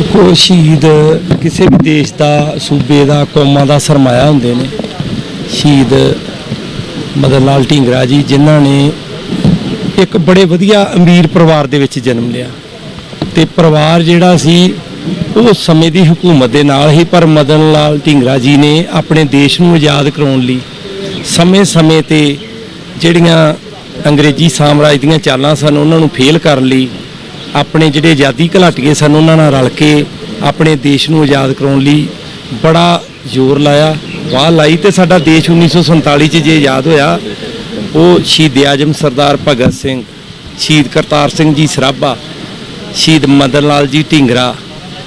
ਦੇਖੋ ਸ਼ਹੀਦ ਕਿਸੇ ਵੀ ਦੇਸ਼ ਦਾ, ਸੂਬੇ ਦਾ, ਕੌਮਾਂ ਦਾ ਸਰਮਾਇਆ ਹੁੰਦੇ ਨੇ। ਸ਼ਹੀਦ ਮਦਨ ਲਾਲ ਢੀਂਗਰਾ ਜੀ, ਜਿਨ੍ਹਾਂ ਨੇ ਇੱਕ ਬੜੇ ਵਧੀਆ ਅਮੀਰ ਪਰਿਵਾਰ ਦੇ ਵਿੱਚ ਜਨਮ ਲਿਆ। ਤੇ ਪਰਿਵਾਰ ਜਿਹੜਾ ਸੀ, ਉਹ ਸਮੇਂ ਦੀ ਹਕੂਮਤ ਦੇ ਨਾਲ ਹੀ, ਪਰ ਮਦਨ ਲਾਲ ਢੀਂਗਰਾ ਜੀ ਨੇ ਆਪਣੇ ਦੇਸ਼ ਨੂੰ ਆਜ਼ਾਦ ਕਰਾਉਣ ਲਈ ਸਮੇਂ-ਸਮੇਂ ਤੇ ਜਿਹੜੀਆਂ ਅੰਗਰੇਜ਼ੀ ਸਾਮਰਾਜ ਦੀਆਂ ਚਾਲਾਂ ਸਨ, ਉਹਨਾਂ ਨੂੰ ਫੇਲ ਕਰਨ ਲਈ ਆਪਣੇ ਜਿਹੜੇ ਆਜ਼ਾਦੀ ਘਲਾਟੀਏ ਸਨ, ਉਹਨਾਂ ਨਾਲ ਰਲ ਕੇ ਆਪਣੇ ਦੇਸ਼ ਨੂੰ ਆਜ਼ਾਦ ਕਰਾਉਣ ਲਈ ਬੜਾ ਜ਼ੋਰ ਲਾਇਆ। ਵਾਹ ਲਾਈ ਤੇ ਸਾਡਾ ਦੇਸ਼ 1947 ਚ ਜੇ ਆਜ਼ਾਦ ਹੋਇਆ, ਉਹ ਸ਼ਹੀਦ ਆਜਮ ਸਰਦਾਰ ਭਗਤ ਸਿੰਘ, ਸ਼ਹੀਦ ਕਰਤਾਰ ਸਿੰਘ ਜੀ ਸਰਾਭਾ, ਸ਼ਹੀਦ ਮਦਨ ਲਾਲ ਜੀ ਢੀਂਗਰਾ,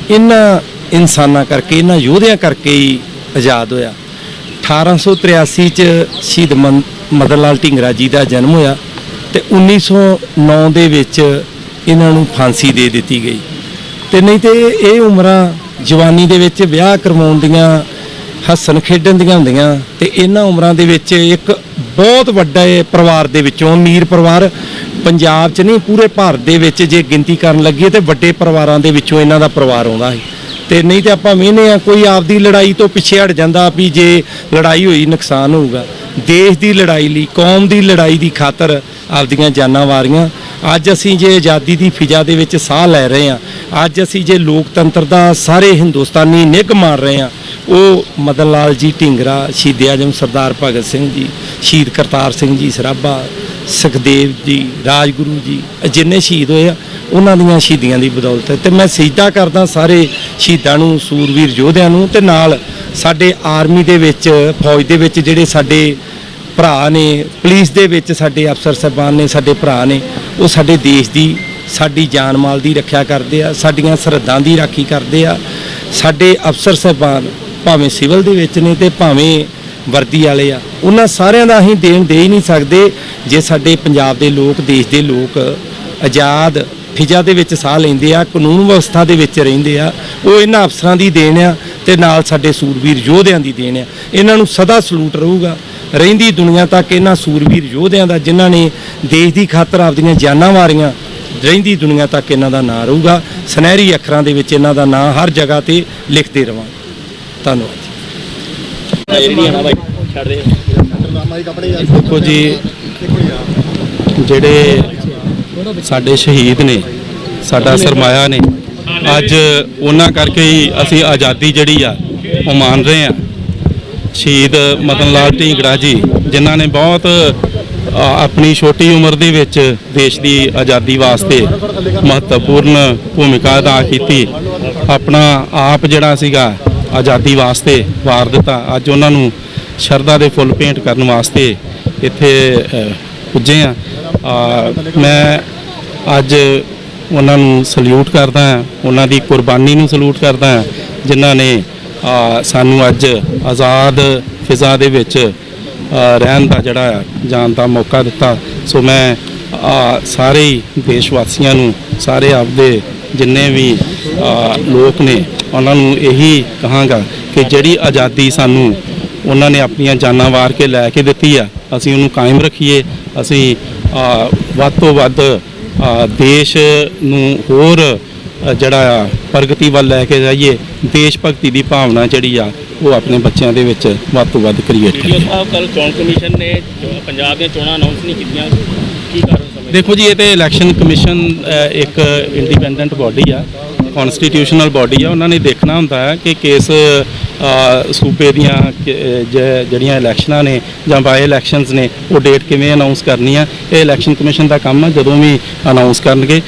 ਇਹਨਾਂ ਇਨਸਾਨਾਂ ਕਰਕੇ, ਇਹਨਾਂ ਯੋਧਿਆਂ ਕਰਕੇ ਹੀ ਆਜ਼ਾਦ ਹੋਇਆ। 1883 ਚ ਸ਼ਹੀਦ ਮਨ- ਮਦਨ ਲਾਲ ਢੀਂਗਰਾ ਜੀ ਦਾ ਜਨਮ ਹੋਇਆ ਤੇ 1909 ਦੇ ਵਿੱਚ ਇਹਨਾਂ ਨੂੰ ਫਾਂਸੀ ਦੇ ਦਿੱਤੀ ਗਈ। ਤੇ ਨਹੀਂ ਤੇ ਇਹ ਉਮਰਾਂ ਜਵਾਨੀ ਦੇ ਵਿੱਚ ਵਿਆਹ ਕਰਵਾਉਣ ਦੀਆਂ, ਹੱਸਣ ਖੇਡਣ ਦੀਆਂ ਹੁੰਦੀਆਂ ਤੇ ਇਹਨਾਂ ਉਮਰਾਂ ਦੇ ਵਿੱਚ ਇੱਕ ਬਹੁਤ ਵੱਡਾ ਪਰਿਵਾਰ ਦੇ ਵਿੱਚੋਂ ਅਮੀਰ ਪਰਿਵਾਰ ਪੰਜਾਬ 'ਚ ਨਹੀਂ, ਪੂਰੇ ਭਾਰਤ ਦੇ ਵਿੱਚ ਜੇ ਗਿਣਤੀ ਕਰਨ ਲੱਗੀਏ ਤੇ ਵੱਡੇ ਪਰਿਵਾਰਾਂ ਦੇ ਵਿੱਚੋਂ ਇਹਨਾਂ ਦਾ ਪਰਿਵਾਰ ਆਉਂਦਾ ਹੈ ਤੇ ਨਹੀਂ ਤੇ ਆਪਾਂ ਵੇਖਨੇ ਆ, ਕੋਈ ਆਪਦੀ ਲੜਾਈ ਤੋਂ ਪਿੱਛੇ ਹਟ ਜਾਂਦਾ, ਵੀ ਜੇ ਲੜਾਈ ਹੋਈ ਨੁਕਸਾਨ ਹੋਊਗਾ। ਦੇਸ਼ ਦੀ ਲੜਾਈ ਲਈ, ਕੌਮ ਦੀ ਲੜਾਈ ਦੀ ਖਾਤਰ ਆਪਦੀਆਂ ਜਾਨਾਂ ਵਾਰੀਆਂ ਅੱਜ ਅਸੀਂ ਜੇ ਆਜ਼ਾਦੀ ਦੀ ਫਿਜ਼ਾ ਦੇ ਵਿੱਚ ਸਾਹ ਲੈ ਰਹੇ ਹਾਂ, ਅੱਜ ਅਸੀਂ ਜੇ ਲੋਕਤੰਤਰ ਦਾ ਸਾਰੇ ਹਿੰਦੁਸਤਾਨੀ ਨਿੱਘ ਮਾਰ ਰਹੇ ਹਾਂ, ਉਹ ਮਦਨ ਲਾਲ ਜੀ ਢਿੰਗਰਾ, ਸ਼ਹੀਦ ਆਜਮ ਸਰਦਾਰ ਭਗਤ ਸਿੰਘ ਜੀ, ਸ਼ਹੀਦ ਕਰਤਾਰ ਸਿੰਘ ਜੀ ਸਰਾਭਾ, ਸੁਖਦੇਵ ਜੀ, ਰਾਜਗੁਰੂ ਜੀ ਜਿੰਨੇ ਸ਼ਹੀਦ ਹੋਏ ਆ, ਉਹਨਾਂ ਦੀਆਂ ਸ਼ਹੀਦੀਆਂ ਦੀ ਬਦੌਲਤ ਹੈ। ਤੇ ਮੈਂ ਸਿੱਧਾ ਕਰਦਾ ਸਾਰੇ ਸ਼ਹੀਦਾਂ ਨੂੰ, ਸੂਰਵੀਰ ਯੋਧਿਆਂ ਨੂੰ ਤੇ ਨਾਲ ਸਾਡੇ ਆਰਮੀ ਦੇ ਵਿੱਚ, ਫੌਜ ਦੇ ਵਿੱਚ ਜਿਹੜੇ ਸਾਡੇ ਭਰਾ ਨੇ, ਪੁਲਿਸ ਦੇ ਵਿੱਚ ਸਾਡੇ ਅਫਸਰ ਸਾਹਿਬਾਨ ਨੇ, ਸਾਡੇ ਭਰਾ ਨੇ, ਉਹ ਸਾਡੇ ਦੇਸ਼ ਦੀ, ਸਾਡੀ ਜਾਨ ਮਾਲ ਦੀ ਰੱਖਿਆ ਕਰਦੇ ਆ, ਸਾਡੀਆਂ ਸਰਹੱਦਾਂ ਦੀ ਰਾਖੀ ਕਰਦੇ ਆ। ਸਾਡੇ ਅਫਸਰ ਸਾਹਿਬਾਨ ਭਾਵੇਂ ਸਿਵਲ ਦੇ ਵਿੱਚ ਨੇ ਤੇ ਭਾਵੇਂ ਵਰਦੀ ਵਾਲੇ ਆ, ਉਹਨਾਂ ਸਾਰਿਆਂ ਦਾ ਅਸੀਂ ਦੇਣ ਦੇ ਹੀ ਨਹੀਂ ਸਕਦੇ ਜੇ ਸਾਡੇ ਪੰਜਾਬ ਦੇ ਲੋਕ, ਦੇਸ਼ ਦੇ ਲੋਕ ਆਜ਼ਾਦ ਫਿਜ਼ਾ ਦੇ ਵਿੱਚ ਸਾਹ ਲੈਂਦੇ ਆ, ਕਾਨੂੰਨ ਵਿਵਸਥਾ ਦੇ ਵਿੱਚ ਰਹਿੰਦੇ ਆ, ਉਹ ਇਹਨਾਂ ਅਫਸਰਾਂ ਦੀ ਦੇਣ ਆ ਤੇ ਨਾਲ ਸਾਡੇ ਸੂਰਬੀਰ ਯੋਧਿਆਂ ਦੀ ਦੇਣ ਆ। ਇਹਨਾਂ ਨੂੰ ਸਦਾ ਸਲੂਟ ਰਹੂਗਾ। ਰਹਿੰਦੀ ਦੁਨੀਆ ਤੱਕ ਇਹਨਾਂ ਸੂਰਬੀਰ ਯੋਧਿਆਂ ਦਾ, ਜਿਨ੍ਹਾਂ ਨੇ ਦੇਸ਼ ਦੀ ਖਾਤਰ ਆਪਦੀਆਂ ਜਾਨਾਂ ਵਾਰੀਆਂ ਰਹਿੰਦੀ ਦੁਨੀਆ ਤੱਕ ਇਹਨਾਂ ਦਾ ਨਾਂ ਰਹੂਗਾ। ਸੁਨਹਿਰੀ ਅੱਖਰਾਂ ਦੇ ਵਿੱਚ ਇਹਨਾਂ ਦਾ ਨਾਂ ਹਰ ਜਗ੍ਹਾ ਤੇ ਲਿਖਦੇ ਰਵਾਂ। ਧੰਨਵਾਦ ਦੇਖੋ ਜੀ, ਜਿਹੜੇ ਸਾਡੇ ਸ਼ਹੀਦ ਨੇ, ਸਾਡਾ ਸਰਮਾਇਆ ਨੇ, ਅੱਜ ਉਹਨਾਂ ਕਰਕੇ ਹੀ ਅਸੀਂ ਆਜ਼ਾਦੀ ਜਿਹੜੀ ਆ, ਉਹ ਮਾਣ ਰਹੇ ਆ ਸ਼ਹੀਦ ਮਦਨ ਲਾਲ ਢੀਂਗੜਾ ਜੀ, ਜਿਨ੍ਹਾਂ ਨੇ ਬਹੁਤ ਆਪਣੀ ਛੋਟੀ ਉਮਰ ਦੇ ਵਿੱਚ ਦੇਸ਼ ਦੀ ਆਜ਼ਾਦੀ ਵਾਸਤੇ ਮਹੱਤਵਪੂਰਨ ਭੂਮਿਕਾ ਅਦਾ ਕੀਤੀ। ਆਪਣਾ ਆਪ ਜਿਹੜਾ ਸੀਗਾ ਆਜ਼ਾਦੀ ਵਾਸਤੇ ਵਾਰ ਦਿੱਤਾ। ਅੱਜ ਉਹਨਾਂ ਨੂੰ ਸ਼ਰਧਾ ਦੇ ਫੁੱਲ ਭੇਂਟ ਕਰਨ ਵਾਸਤੇ ਇੱਥੇ ਪੁੱਜੇ ਆ ਮੈਂ ਅੱਜ ਉਹਨਾਂ ਨੂੰ ਸਲੂਟ ਕਰਦਾ ਉਹਨਾਂ ਦੀ ਕੁਰਬਾਨੀ ਨੂੰ ਸਲੂਟ ਕਰਦਾ ਜਿਨ੍ਹਾਂ ਨੇ ਸਾਨੂੰ ਅੱਜ ਆਜ਼ਾਦ ਫਿਜ਼ਾ ਦੇ ਵਿੱਚ ਰਹਿਣ ਦਾ ਜਿਹੜਾ ਆ, ਜਾਣ ਦਾ ਮੌਕਾ ਦਿੱਤਾ। ਸੋ ਮੈਂ ਸਾਰੇ ਹੀ ਦੇਸ਼ ਵਾਸੀਆਂ ਨੂੰ ਸਾਰੇ ਆਪਦੇ ਜਿੰਨੇ ਵੀ ਲੋਕ ਨੇ ਉਹਨਾਂ ਨੂੰ ਇਹੀ ਕਹਾਂਗਾ ਕਿ ਜਿਹੜੀ ਆਜ਼ਾਦੀ ਸਾਨੂੰ ਉਹਨਾਂ ਨੇ ਆਪਣੀਆਂ ਜਾਨਾਂ ਵਾਰ ਕੇ ਲੈ ਕੇ ਦਿੱਤੀ ਆ ਅਸੀਂ ਉਹਨੂੰ ਕਾਇਮ ਰੱਖੀਏ। ਅਸੀਂ ਵੱਧ ਤੋਂ ਵੱਧ ਦੇਸ਼ ਨੂੰ ਹੋਰ ਜਿਹੜਾ ਆ ਪ੍ਰਗਤੀ ਵੱਲ ਲੈ ਕੇ ਜਾਈਏ ਦੇਸ਼ ਭਗਤੀ ਦੀ ਭਾਵਨਾ ਜਿਹੜੀ ਆ ਉਹ ਆਪਣੇ ਬੱਚਿਆਂ ਦੇ ਵਿੱਚ ਵੱਧ ਤੋਂ ਵੱਧ ਕ੍ਰੀਏਟ ਕਰੀਏ। ਸਾਹਿਬ ਕੱਲ ਚੋਣ ਕਮਿਸ਼ਨ ਨੇ ਪੰਜਾਬ ਦੀਆਂ ਚੋਣਾਂ ਅਨਾਉਂਸ ਨਹੀਂ ਕੀਤੀਆਂ। ਕੀ ਕਾਰਨ ਸਮਝਦੇ ਦੇਖੋ ਜੀ ਇਹ ਤੇ ਇਲੈਕਸ਼ਨ ਕਮਿਸ਼ਨ ਇੱਕ ਇੰਡੀਪੈਂਡੈਂਟ ਬਾਡੀ ਆ ਕਨਸਟੀਟਿਊਸ਼ਨਲ ਬਾਡੀ ਆ। ਉਹਨਾਂ ਨੇ ਦੇਖਣਾ ਹੁੰਦਾ ਹੈ ਕਿ ਕੇਸ ਸੂਬੇ ਦੀਆਂ ਜਿਹੜੀਆਂ ਇਲੈਕਸ਼ਨਾਂ ਨੇ ਜਾਂ ਬਾਏ ਇਲੈਕਸ਼ਨਸ ਨੇ ਉਹ ਡੇਟ ਕਿਵੇਂ ਅਨਾਉਂਸ ਕਰਨੀ ਆ ਇਹ ਇਲੈਕਸ਼ਨ ਕਮਿਸ਼ਨ ਦਾ ਕੰਮ ਆ ਜਦੋਂ ਵੀ ਅਨਾਉਂਸ ਕਰਨਗੇ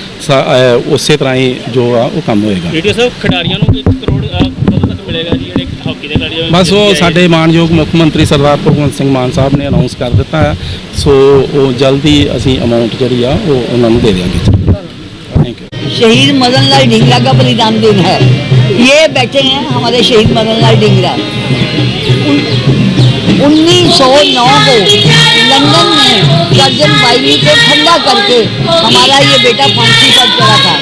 ਉਸੇ ਤਰ੍ਹਾਂ ਹੀ ਜੋ ਆ ਉਹ ਕੰਮ ਹੋਏਗਾ। ਜੀ ਸਾਹਿਬ ਖਿਡਾਰੀਆਂ ਨੂੰ 1 ਕਰੋੜ ਕਦੋਂ ਤੱਕ ਮਿਲੇਗਾ ਜੀ ਜਿਹੜੇ ਹਾਕੀ ਦੇ ਖਿਡਾਰੀ ਬਸ ਉਹ ਸਾਡੇ ਮਾਨਯੋਗ ਮੁੱਖ ਮੰਤਰੀ ਸਰਦਾਰ ਭਗਵੰਤ ਸਿੰਘ ਮਾਨ ਸਾਹਿਬ ਨੇ ਅਨਾਉਂਸ ਕਰ ਦਿੱਤਾ ਹੈ ਸੋ ਉਹ ਜਲਦੀ ਅਸੀਂ ਅਮਾਉਂਟ ਜਿਹੜੀ ਆ ਉਹ ਉਹਨਾਂ ਨੂੰ ਦੇ ਦੇਵਾਂਗੇ ਥੈਂਕ ਯੂ ਸ਼ਹੀਦ ਮਦਨ ਲਾਲ ਢਿੰਗਲਾ ਦਾ ਬਲੀਦਾਨ ਦਿਨ ਹੈ। ये बैठे हैं हमारे शहीद मदन लाल ढींगरा उन्नीस सौ नौ को लंदन में गर्जन वायु को ठंडा करके हमारा ये बेटा फांसी पर चला था।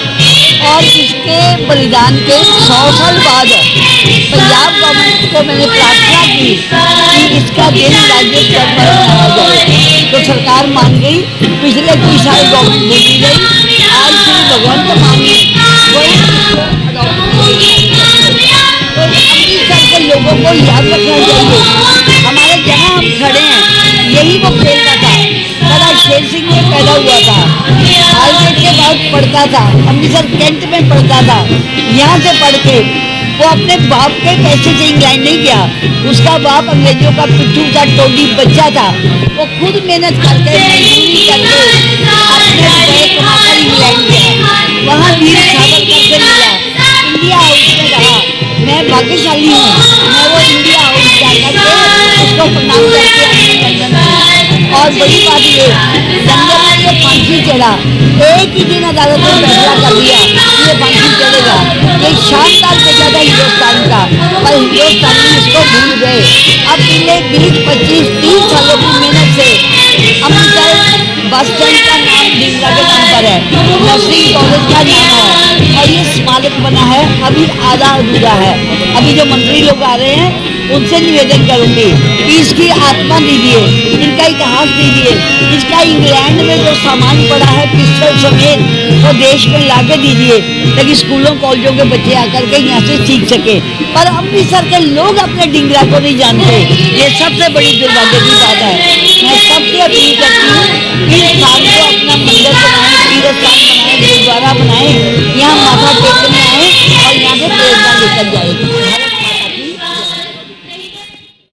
और इसके बलिदान के सौ साल बाद पंजाब गवर्नमेंट को मैंने प्रार्थना की कि इसका दिन राज्य स्तर पर मनाया जाए। तो सरकार मान गई, पिछले कई साल गवर्नमेंट बोली गई, आज श्री भगवंत मान ने लोगों को याद रखना चाहिए हमारे जहाँ हम खड़े हैं यही वो खेलता था बड़ा शेर सिंह में पैदा हुआ था हाईगेट के बाद पढ़ता था अमृतसर कैंट में पढ़ता था यहाँ से पढ़ के वो अपने बाप के पैसे से इंग्लैंड नहीं गया उसका बाप अंग्रेज़ों का पिट्ठू था टोडी बच्चा था वो खुद मेहनत करके मजदूरी करके अपने रुपये कमाकर इंग्लैंड गया वहाँ वीर सावरकर इंडिया हाउस में रहा मैं भाग्यशाली हूँ। मैं वो इंडिया हाउस जाकर उसको प्रणाम करके और बड़ी बात ये ये फांसी चढ़ा, एक ही दिन अदालत ने फैसला कर दिया कि ये फांसी चढ़ेगा। ये शानदार बेटा था हिंदुस्तान का, पर हिंदुस्तानी इसको भूल गए। अब पिछले बीस, पच्चीस, तीस सालों की मेहनत से अमृतसर बस स्टैंड का नाम ढींगरा के नाम पर है। नर्सिंग कॉलेज का नाम है। और ये स्मारक बना है। अभी आधा अधूरा है। अभी जो मंत्री लोग आ रहे हैं, उनसे निवेदन करूँगी कि इसकी आत्मा दीजिए, इनका इतिहास दीजिए। इसका इंग्लैंड में जो सामान पड़ा है, पिस्टल समेत, वो तो देश में ला के दीजिए, ताकि स्कूलों, कॉलेजों के बच्चे आकर के यहाँ से सीख सके। पर अमृतसर के लोग अपने डिंगरा को नहीं जानते। ये सबसे बड़ी दुर्भाग्य की बात है। मैं सबसे अपील करती हूँ कि इस स्थान को अपना मंदिर बनाए तीर्थ स्थान बनाए गुरुद्वारा बनाए यहाँ माथा टेकने आए और यहाँ से प्रेरणा लेकर जाए